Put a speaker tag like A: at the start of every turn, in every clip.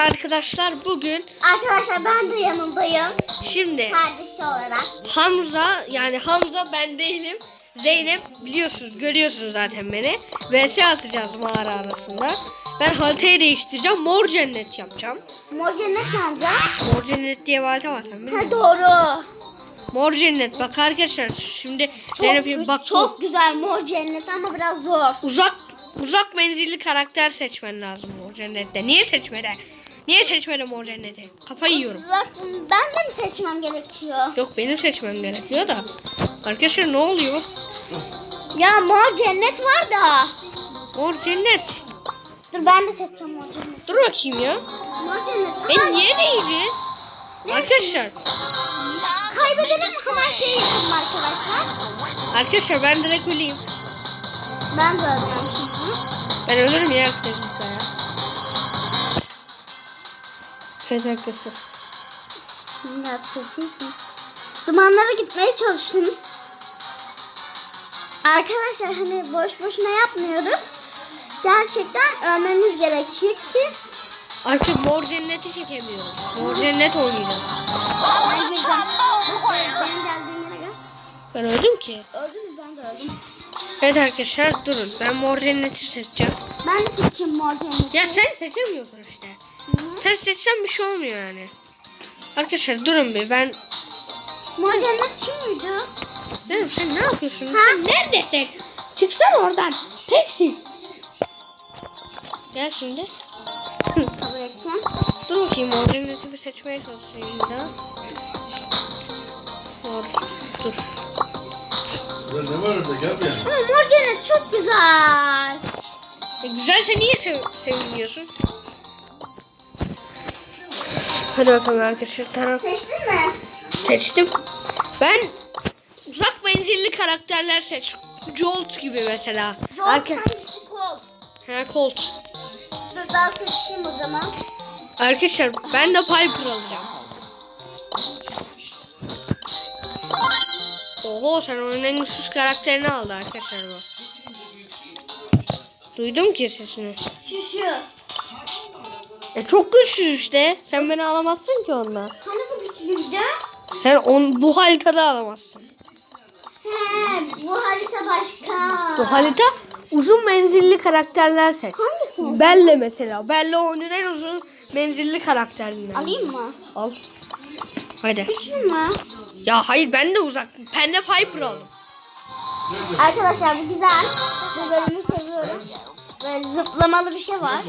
A: Arkadaşlar bugün
B: Arkadaşlar ben de yanındayım.
A: şimdi
B: Kardeşi olarak.
A: Hamza yani Hamza ben değilim. Zeynep biliyorsunuz görüyorsunuz zaten beni. VS atacağız mağara arasında. Ben haritayı değiştireceğim. Mor cennet yapacağım.
B: Mor cennet nerede?
A: Mor cennet diye bir harita var sen biliyor
B: Ha doğru.
A: Mor cennet bak arkadaşlar şimdi
B: Çok,
A: Zeynep'in bak
B: çok güzel mor cennet ama biraz zor.
A: uzak uzak menzilli karakter seçmen lazım mor cennette. Niye seçmede? Niye seçmede mor cenneti? Kafayı yiyorum.
B: Bak, ben de mi seçmem gerekiyor?
A: Yok benim seçmem gerekiyor da. Arkadaşlar ne oluyor?
B: Ya mor cennet var da.
A: Mor cennet.
B: Dur ben de seçeceğim mor cennet.
A: Dur bakayım ya.
B: Mor cennet.
A: E
B: Ama
A: niye değiliz? Arkadaşlar.
B: kaybedelim hemen şey yapalım arkadaşlar.
A: Arkadaşlar ben direkt öleyim.
B: Ben de öleceğim şimdi.
A: Ben ölürüm ya arkadaşlar arkadaşlar.
B: Biraz sırtıysa. Dumanlara gitmeye çalıştım. Arkadaşlar hani boş boşuna yapmıyoruz. Gerçekten ölmemiz gerekiyor ki
A: Artık mor cenneti çekemiyoruz. Mor cennet oynayacağız.
B: ben girdim. Benim geldiğim yere gel.
A: Ben öldüm ki.
B: Öldün mü? Ben de öldüm.
A: Evet arkadaşlar durun. Ben mor cenneti seçeceğim.
B: Ben de seçeyim mor cenneti.
A: Ya sen seçemiyorsun işte. Sen seçsen bir şey olmuyor yani. Arkadaşlar durun bir ben
B: şu muydu?
A: Dedim sen ne yapıyorsun?
B: Ha?
A: Sen neredesin? Çıksana oradan. Teksin. Gel şimdi. Dur bakayım cenneti bir seçmeye çalışayım bir daha. Mor. Dur.
C: Ya ne var orada gel buraya.
B: Ama mor cennet çok güzel.
A: E, güzelse niye sev seviniyorsun? Hadi bakalım arkadaşlar taraf
B: Seçtin mi?
A: seçtim. Ben uzak menzilli karakterler seç. Jolt gibi mesela.
B: Jolt
A: Arka-
B: hangisi kol?
A: Ha Colt.
B: Dur ben seçeyim o zaman.
A: Arkadaşlar ben de Piper alacağım. Oho sen onun en güçsüz karakterini aldı arkadaşlar bu. Duydum ki sesini.
B: Şu şu.
A: E çok güçsüz işte. Sen beni alamazsın ki onunla.
B: Hani bu güçlüydü?
A: Sen on, bu haritada alamazsın.
B: He bu harita başka.
A: Bu harita uzun menzilli karakterler seç.
B: Hangisi?
A: Belle mesela. Belle oyunun en uzun menzilli karakterinden.
B: Alayım mı?
A: Al. Hadi.
B: Güçlü mü?
A: Ya hayır ben de uzak. Ben de Piper aldım.
B: Arkadaşlar bu güzel. Bu bölümü seviyorum. Böyle zıplamalı bir şey var.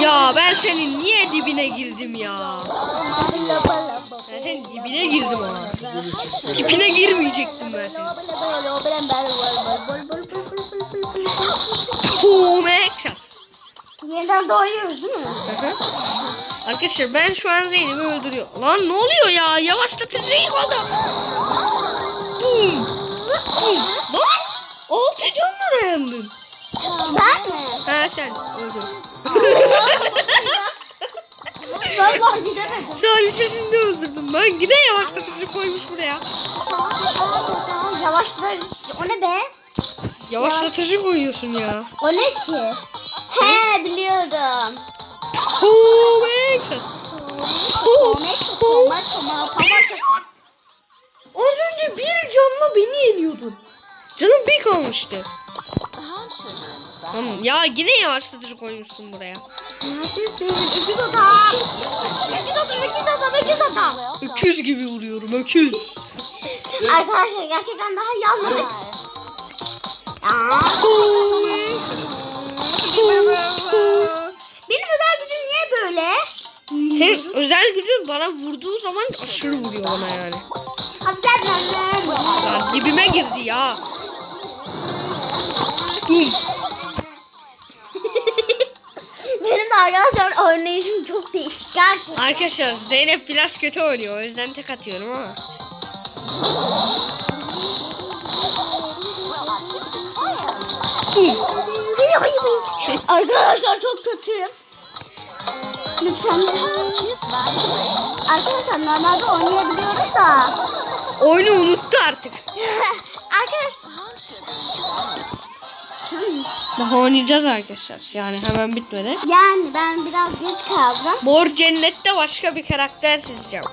A: Ya ben senin niye dibine girdim ya? Ben senin dibine girdim ama. Tipine girmeyecektim ben senin. Boom action.
B: Yeniden doğuyoruz değil mi?
A: Arkadaşlar ben şu an Zeynep'i öldürüyorum. Lan ne oluyor ya? Yavaşlatıcı değil adam. Boom. Boom. Lan! Altı sen.
B: Ben var gidemedim.
A: Salih sesini de öldürdüm ben. Yine yavaşlatıcı koymuş buraya.
B: Yavaş dur. O ne be?
A: Yavaşlatıcı koyuyorsun ya.
B: O ne ki? He biliyorum. Ki? Toma toma toma
A: Az önce bir canla beni yeniyordun. Canım bir kalmıştı. Tamam ya yine yavaşlatıcı koymuşsun buraya.
B: Neredesin? İkiz adam. İkiz adam, ikiz adam, ikiz adam.
A: Öküz gibi vuruyorum öküz.
B: Arkadaşlar gerçekten daha. Aa. Benim özel gücüm niye böyle?
A: Senin özel gücün bana vurduğu zaman aşırı vuruyor bana yani.
B: Hadi gel gel gel.
A: Ya dibime girdi ya.
B: Arkadaşlar oynayışım çok değişik gerçekten.
A: Arkadaşlar Zeynep biraz kötü oynuyor o yüzden tek atıyorum ama.
B: Arkadaşlar çok kötüyüm. Lütfen. Arkadaşlar normalde oynayabiliyoruz da.
A: Oyunu unuttu artık.
B: Arkadaşlar.
A: Daha oynayacağız arkadaşlar. Yani hemen bitmedi.
B: Yani ben biraz geç kaldım.
A: Mor Cennet'te başka bir karakter çizeceğim.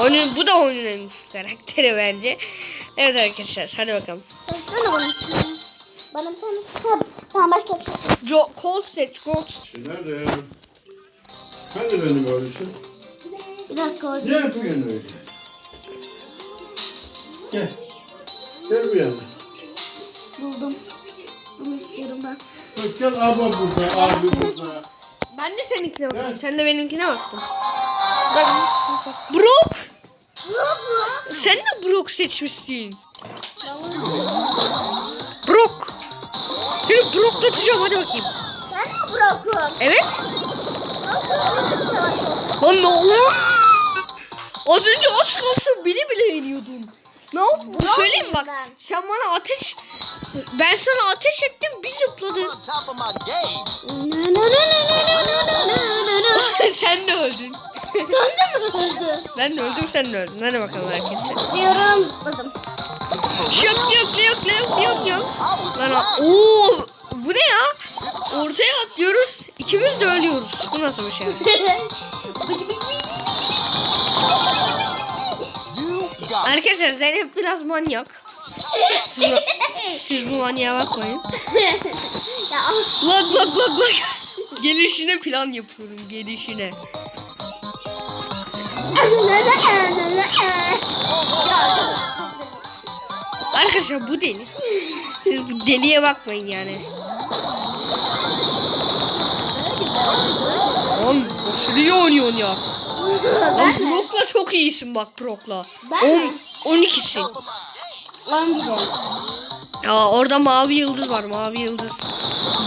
A: Oyunun, bu da oyunun en güçlü karakteri bence. Evet arkadaşlar hadi bakalım.
B: Söylesene bana. Bana bir tane. Tamam başka bir şey.
A: Jo Colt seç Colt.
C: Şey nerede? Hani benim oğlum?
B: Bir dakika
C: Ne yapıyorsun öyle? Gel. Gel bu yana. Bak gel abla burada, abi burada.
A: Ben de seninkine baktım.
C: Evet.
A: Sen de benimkine baktın. Bak. Brock. Sen de Brock seçmişsin. Brock. Seni Brock'la tutacağım hadi bakayım.
B: Ben mi bırakıyorum?
A: Evet. Lan ne oluyor? Az önce az kalsın beni bile yeniyordun. Ne?
B: Ne
A: Söyleyeyim bak.
B: ben?
A: Sen bana ateş... Ben sana ateş ettim bir zıpladın. sen de öldün.
B: Sen de mi öldün?
A: Ben de öldüm sen de öldün. Hadi bakalım herkese.
B: Diyorum zıpladım.
A: Yok yok yok yok yok yok. Lan ooo bu ne ya? Ortaya atlıyoruz. İkimiz de ölüyoruz. Bu nasıl bir şey? Arkadaşlar Zeynep biraz manyak. Siz, bu manyağa bakmayın.
B: ya
A: lag lag lag. Gelişine plan yapıyorum gelişine. Arkadaşlar bu deli. Siz bu deliye bakmayın yani. Lan aşırı oynuyorsun ya. Lan Brock'la çok iyisin bak Brock'la.
B: Ben mi?
A: 10 12'sin.
D: My game.
A: Ya orada mavi yıldız var. Mavi yıldız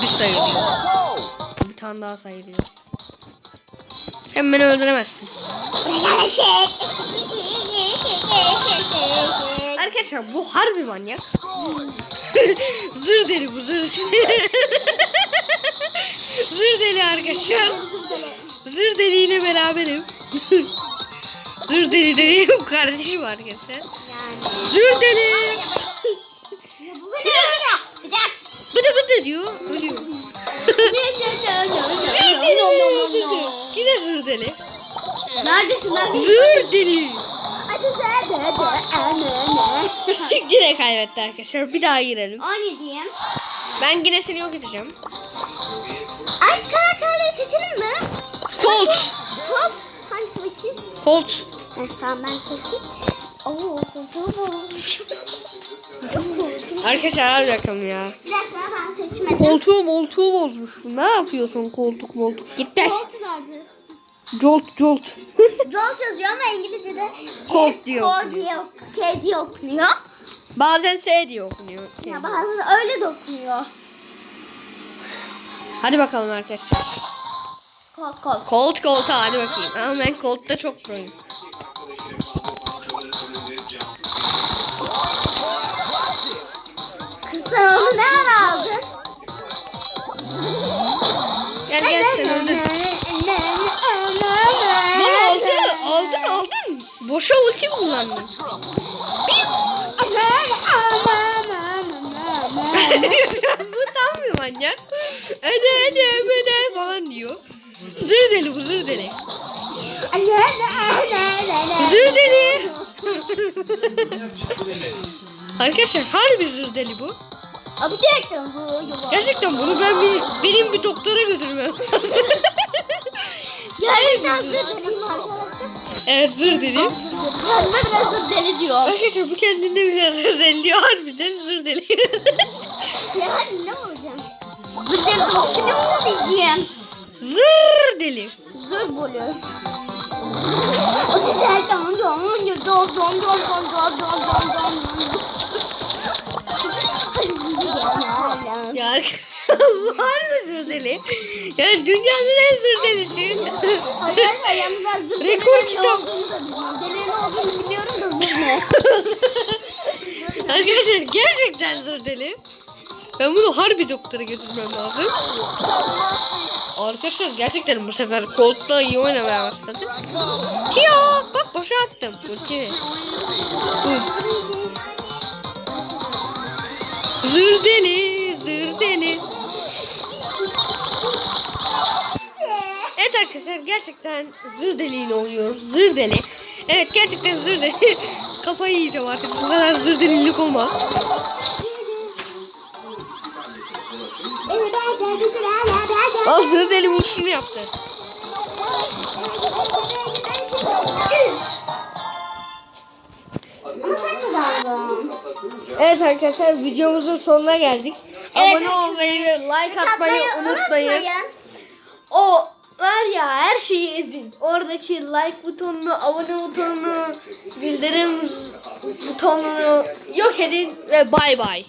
A: bir sayılıyor. Bir tane daha sayılıyor. Sen beni öldüremezsin. Arkadaşlar bu harbi manyak. zır deli bu zır. zır deli arkadaşlar. Zır deliyle beraberim. zır deli deli kardeşim arkadaşlar. Zır deli. Bıdı bıdı diyor. Ölüyor. Zır deli. Yine zır deli.
B: Neredesin lan?
A: Zır deli. yine kaybetti arkadaşlar. Bir daha girelim.
B: 17'yim.
A: Ben yine seni yok edeceğim.
B: Ay karakterleri seçelim mi?
A: Colt.
B: Colt. Hangisi bakayım?
A: Colt.
B: Heh, tamam ben seçeyim. Oo,
A: Arkadaşlar hadi bakalım ya.
B: Bir dakika ben seçmedim.
A: Koltuğu moltuğu bozmuş bu. Ne yapıyorsun koltuk moltuk? Git der.
B: Colt nerede?
A: Jolt jolt.
B: Jolt yazıyor ama İngilizce'de
A: Colt
B: Colt
A: okunuyor.
B: diye, K diye okunuyor.
A: Bazen S diye okunuyor.
B: Ya bazen öyle de okunuyor.
A: Hadi bakalım arkadaşlar.
B: Colt Colt.
A: Colt koltuğa hadi bakayım. Ama ben koltukta çok proyum. Boşa ulti kullandın. bu tam bir manyak. Hadi hadi hadi falan diyor. Zır deli bu zır deli. Zır deli. Arkadaşlar harbi zır deli bu.
B: Abi gerçekten bu.
A: Gerçekten bunu ben bir, benim bir doktora götürmem.
B: Gerçekten deliyim arkadaşlar.
A: Evet zır dedi.
B: Kendine biraz da deli diyor.
A: Arkadaşlar bu kendine biraz zır deli diyor. Harbiden zır deli.
B: yani ne olacağım? Bu deli topunu mu diyeceğim?
A: Zır deli.
B: Zır buluyor. O da zaten onu diyor. Onu diyor. Don don don don don don don don.
A: Ya arkadaşlar var mı zır deli? Yani dünyanın en zır delisi.
B: Arkadaşlar yalnız ben
A: Rekor kitap.
B: ne olduğunu biliyorum da ne?
A: Arkadaşlar gerçekten zır deli. Ben bunu harbi doktora götürmem lazım. Arkadaşlar gerçekten bu sefer Colt'la iyi oynamaya başladı. Tiyo bak boşa attım. Ulti. Zır arkadaşlar gerçekten zır deliğiyle oluyoruz. Zır deli. Evet gerçekten zır deli. Kafayı yiyeceğim artık. Bu kadar zır delilik olmaz. Aa zır deli vuruşunu yaptı. Evet arkadaşlar videomuzun sonuna geldik.
B: Evet.
A: Abone olmayı ve like atmayı
B: Atmayı
A: unutmayın.
B: unutmayın.
A: O var ya her şeyi ezin. Oradaki like butonunu, abone butonunu, bildirim butonunu yok edin ve bay bay.